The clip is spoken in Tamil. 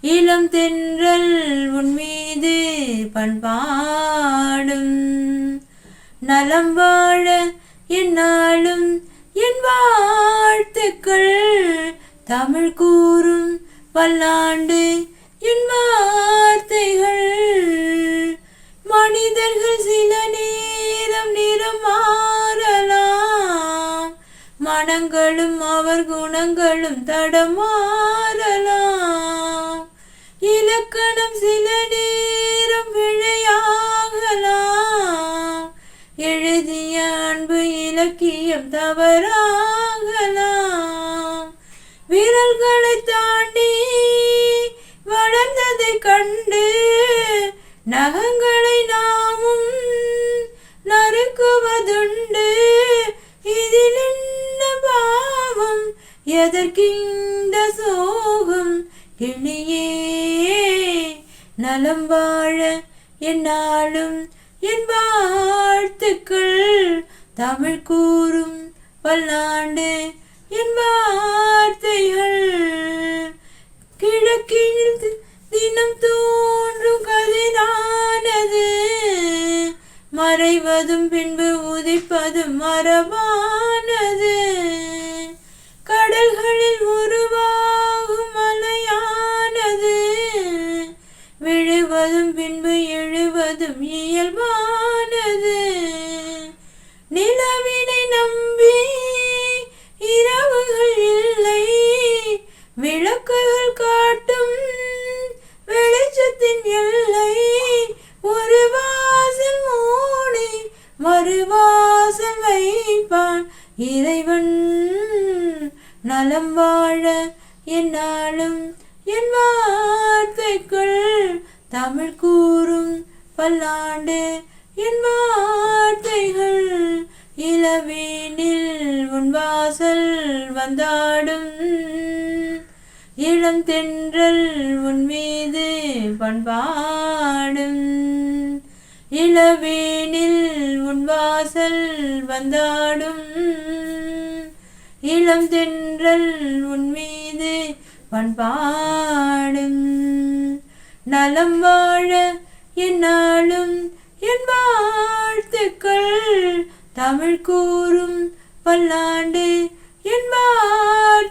இளம் தென்றல் உன்மீது பண்பாடும். நலம் வாழ என்னாலும் என் வாழ்த்துக்கள் தமிழ் கூறும் பல்லாண்டு என் வார்த்தைகள். மனிதர்கள் சில நேரம் நிறம் மாறலாம். மனங்களும் அவர் குணங்களும் தடமாறலாம் இலக்கணம் சில நேரம் விழையாகலாம். எழுதிய அன்பு இலக்கியம் தவறாகலாம். விரல்களை தாண்டி வளர்ந்ததை கண்டு நகங்களை நாமும் நறுக்குவதுண்டு. இதில் என்ன பாவம்? எதற்கிந்த சோகம்? இனியே நலம் வாழ என்னாலும் என் வாழ்த்துக்கள். தமிழ் கூறும் பல்லாண்டு என் வார்த்தைகள். கிழக்கில் தினம் தோன்றும் கதிரானது மறைவதும் பின்பு உதிப்பதும் மரபானது. கடல்களில் எழுவதும் இயல்பானது. நிலவினை நம்பி இரவுகள் இல்லை. விளக்குகள் காட்டும் வெளிச்சத்தின் எல்லை. ஒரு வாசல் மூடி மறுவாசல் வைப்பான் இறைவன். நலம் வாழ என்னாலும் என் வார்த்தைக்குள் தமிழ் கூறும் பல்லாண்டு என் வார்த்தைகள் இளவேனில் உன் வாசல் வந்தாடும். இளம் தென்றல் உன் மீது பண்பாடும். இளவேனில் உன் வாசல் வந்தாடும். இளம் தென்றல் உன் மீது பண்பாடும். நலம் வாழ என்னாலும் என் வாழ்த்துக்கள். தமிழ் கூறும் பல்லாண்டு என் வார்த்தைகள்